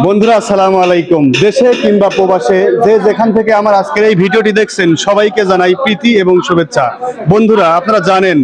বন্ধুরা, আসসালামু আলাইকুম। দেশে কিংবা প্রবাসে যে যেখান থেকে আমার আজকের এই ভিডিওটি দেখছেন, সবাইকে জানাই প্রীতি এবং শুভেচ্ছা। বন্ধুরা, আপনারা জানেন,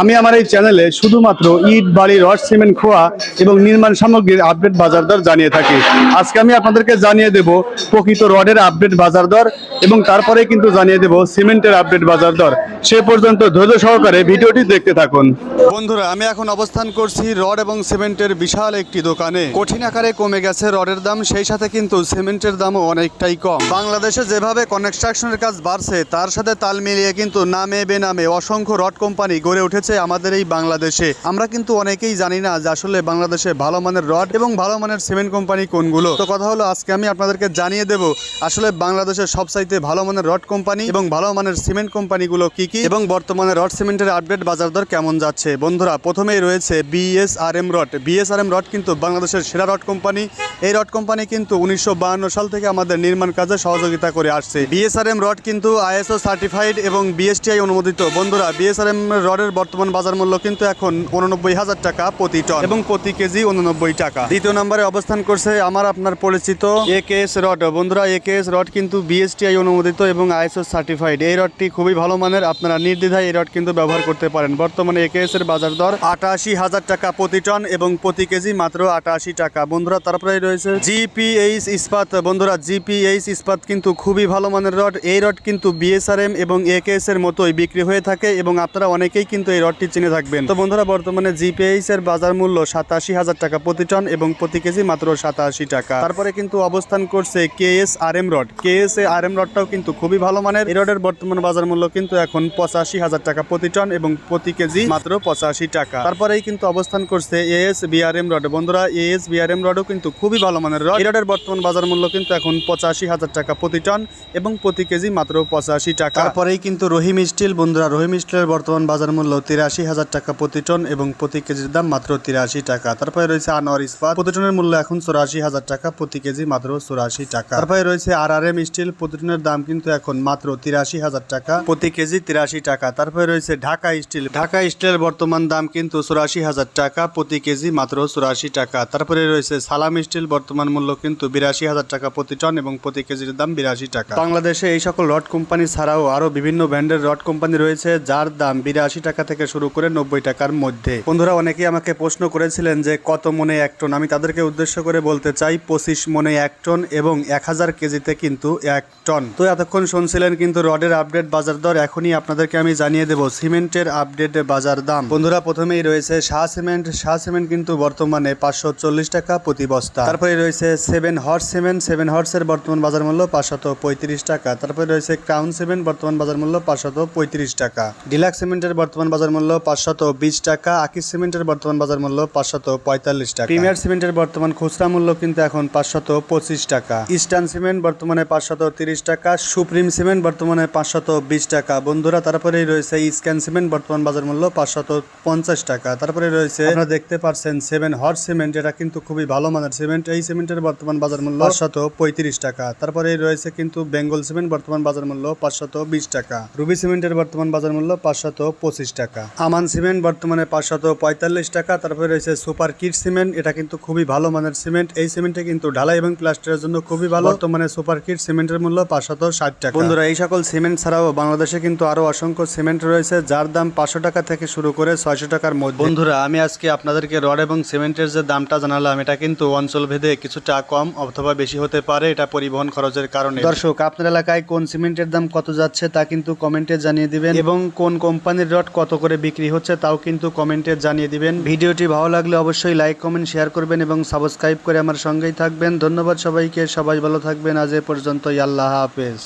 আমি আমার এই চ্যানেলে শুধুমাত্র ইট বাড়ি রড, সিমেন্ট, খোয়া এবং নির্মাণ সামগ্রীর আপডেট বাজার দর জানিয়ে থাকি। আজকে আমি আপনাদেরকে জানিয়ে দেব প্রকৃত রডের আপডেট বাজার দর এবং তারপরে কিন্তু জানিয়ে দেব সিমেন্টের আপডেট বাজার দর সে পর্যন্ত ধৈর্য সহকারে ভিডিওটি দেখতে থাকুন। বন্ধুরা, আমি এখন অবস্থান করছি রড এবং সিমেন্টের বিশাল একটি দোকানে। কঠিন আকারে কমে গেছে রডের দাম, সেই সাথে কিন্তু সিমেন্টের দামও অনেকটাই কম। বাংলাদেশে যেভাবে কনস্ট্রাকশনের কাজ বাড়ছে, তার সাথে তাল মিলিয়ে কিন্তু নামে বেনামে অসংখ্য রড কোম্পানি গড়ে উঠেছে আমাদের এই বাংলাদেশে। আমরা কিন্তু অনেকেই জানি না যে আসলে বাংলাদেশে ভালো মানের রড এবং ভালো মানের সিমেন্ট কোম্পানি কোনগুলো। তো কথা হলো, আজকে আমি আপনাদেরকে জানিয়ে দেব, আসলে বাংলাদেশের সবচাইতে ভালো মানের রড কোম্পানি এবং ভালো মানের সিমেন্ট কোম্পানিগুলো কি কি এবং বর্তমানে রড সিমেন্টের আপডেট বাজার দর কেমন যাচ্ছে? বন্ধুরা, প্রথমেই রয়েছে বিএসআরএম রড। বিএসআরএম রড কিন্তু বাংলাদেশের সেরা রড কোম্পানি। এই রড কোম্পানি কিন্তু উনিশশো সাল থেকে আমাদের নির্মাণ কাজে সহযোগিতা করে আসছে। বিএসআরএম রড কিন্তু আইএসও সার্টিফাইড এবং বিএসটিআই অনুমোদিত। বন্ধুরা বিএসআরএম রডের বর্তমান বাজার মূল্য কিন্তু এখন উননব্বই হাজার টাকা প্রতি টন এবং প্রতি কেজি উননব্বই টাকা। দ্বিতীয় নম্বরে অবস্থান করছে আমার আপনার পরিচিত এ কে এস রড। বন্ধুরা এ কে এস রড কিন্তু বিএসটিআই অনুমোদিত এবং আইএসও সার্টিফাইড এই রডটি খুবই ভালো মানের। আপনারা নির্দ্বিধায় এই রড কিন্তু ব্যবহার করতে পারেন। বর্তমানে এ কে এস এর বাজার দর আটাশি হাজার টাকা প্রতি টন এবং প্রতি কেজি মাত্র আটাশি টাকা। বন্ধুরা তারপরে রয়েছে জিপিএইচ ইস্পাত, বন্ধুরা, জিপিএইচ ইস্পাত কিন্তু খুবই ভালো মানের রড। এই রড কিন্তু বিএসআরএম এবং একেএস এর মতোই বিক্রি হয়ে থাকে এবং আপনারা অনেকেই কিন্তু এই রডটি চিনে থাকবেন। তো বন্ধুরা, বর্তমানে জিপিএইচ এর বাজার মূল্য সাতাশি হাজার টাকা প্রতি টন এবং প্রতি কেজি মাত্র সাতাশি টাকা। তারপরে কিন্তু অবস্থান করছে KS R M rod. KS R M রডটাও কিন্তু খুবই ভালো মানের। এই রডের বর্তমান বাজার মূল্য কিন্তু এখন পঁচাশি হাজার টাকা প্রতি টন এবং প্রতি কেজি মাত্র পঁচাশি টাকা। তারপরেই কিন্তু অবস্থান করছে এএস বিআরএম রড। বন্ধুরা এএস বিআরএম রডও কিন্তু খুবই ভালো মানের রড এই রডের বর্তমান বাজার মূল্য কিন্তু এখন পঁচাশি হাজার টাকা প্রতি টন এবং প্রতি কেজি মাত্র পঁচাশি টাকা। তারপরেই কিন্তু রহিম স্টিল বন্ধুরা রহিম স্টিলের বর্তমান বাজার মূল্য তিরাশি হাজার টাকা প্রতি টন এবং প্রতি কেজির দাম মাত্র তিরাশি টাকা। তারপরে রয়েছে আনোয়ার ইস্পাত প্রতি টনের মূল্য এখন চুরাশি হাজার টাকা প্রতি কেজি মাত্র চুরাশি টাকা। তারপরে রয়েছে আর আর এম স্টিল প্রতি টনের দাম কিন্তু এখন মাত্র তিরাশি হাজার টাকা প্রতি কেজি তিরাশি টাকা। তারপরে রয়েছে ঢাকা স্টিল ঢাকা স্টিলের বর্তমান দাম কিন্তু চুরাশি হাজার টাকা প্রতি কেজি মাত্র চুরাশি টাকা। তারপরে রয়েছে সালাম স্টিল বর্তমান মূল্য কিন্তু বিরাশি হাজার টাকা প্রতি টন এবং প্রতি কেজির দাম বিরাশি টাকা। বাংলাদেশে এই সকল রড কোম্পানি ছাড়াও আরও বিভিন্ন ব্র্যান্ডের রড কোম্পানি রয়েছে, যার দাম বিরাশি টাকা থেকে শুরু করে নব্বই টাকার মধ্যে। বন্ধুরা, অনেকেই আমাকে প্রশ্ন করেছিলেন যে কত মনে এক টন? আমি তাদেরকে উদ্দেশ্য করে বলতে চাই, পঁচিশ মনে এক টন এবং এক হাজার কেজিতে কিন্তু এক টন। তো এতক্ষণ শুনছিলেন কিন্তু রডের আপডেট বাজার দর, এখনই আপনাদেরকে আমি জানিয়ে দেবো সিমেন্টের আপডেট বাজার দাম। বন্ধুরা, প্রথমেই রয়েছে শাহ সিমেন্ট। শাহ সিমেন্ট কিন্তু বর্তমানে পাঁচশো চল্লিশ টাকা প্রতি বস্তা। তারপরে রয়েছে সেভেন হর্স সিমেন্ট সেভেন হর্সের বর্তমান বাজার মূল্য পাঁচশত পঁয়ত্রিশ টাকা। তারপরে রয়েছে ক্রাউন সিমেন্ট বর্তমান বাজার মূল্য পাঁচশত পঁয়ত্রিশ টাকা। ডিলাক্স সিমেন্টের বর্তমান বাজার মূল্য পাঁচশত বিশ টাকা। আকিস সিমেন্টের বর্তমান বাজার মূল্য পাঁচশত পঁয়তাল্লিশ টাকা। প্রিমিয়ার সিমেন্টের বর্তমান খুচরা মূল্য কিন্তু এখন পাঁচশত পঁচিশ টাকা। ইস্টার্ন সিমেন্ট বর্তমানে পাঁচশত তিরিশ টাকা। সুপ্রিম সিমেন্ট বর্তমানে পাঁচশত বিশ টাকা। বন্ধুরা, তারপরেই রয়েছে স্ক্যান সিমেন্ট বর্তমান বাজার মূল্য পাঁচশত পঞ্চাশ টাকা। তারপরে রয়েছে, আপনারা দেখতে পাচ্ছেন সেভেন হর্স সিমেন্ট এটা কিন্তু খুবই ভালো মানের সিমেন্ট এই সিমেন্টের বর্তমান বাজার মূল্য পাঁচশত পঁয়ত্রিশ টাকা। তারপরে রয়েছে কিন্তু বেঙ্গল সিমেন্ট বর্তমান বাজার মূল্য পাঁচশত বিশ টাকা। রুবি সিমেন্টের বর্তমান বাজার মূল্য পাঁচশত পঁচিশ টাকা। আমান সিমেন্ট বর্তমানে পাঁচশত পঁয়তাল্লিশ টাকা। তারপরে রয়েছে সুপার কিট সিমেন্ট। এটা কিন্তু খুবই ভালো মানের সিমেন্ট। এই সিমেন্টে কিন্তু ঢালাই এবং প্লাস্টারের জন্য খুবই ভালো। বর্তমানে সুপার কিট সিমেন্টের মূল্য পাঁচশত ষাট টাকা। বন্ধুরা এই সকল সিমেন্ট ছাড়াও বাংলাদেশে কিন্তু আরও অসংখ্য সিমেন্ট রয়েছে যার দাম পাঁচশো টাকা থেকে শুরু করে ছয়শো টাকার মধ্যে। বন্ধুরা আমি আজকে আপনাদেরকে রড এবং সিমেন্টের যে দামটা জানালাম এটা কিন্তু অঞ্চল ভেদে কিছুটা কম অথবা বেশি হতে পারে এটা পরিবহন খরচের কারণে। দর্শক আপনার এলাকায় কোন সিমেন্টের দাম কত যাচ্ছে তা কিন্তু কমেন্টে জানিয়ে দিবেন। এবং কোন কোম্পানির রড কত করে বিক্রি হচ্ছে তাও কিন্তু কমেন্টে জানিয়ে দিবেন। ভিডিওটি ভালো লাগলে অবশ্যই লাইক কমেন্ট শেয়ার করবেন এবং সাবস্ক্রাইব করে আমার সঙ্গেই থাকবেন। ধন্যবাদ সবাইকে সবাই ভালো থাকবেন। আজ এ পর্যন্তই আল্লাহ হাফেজ।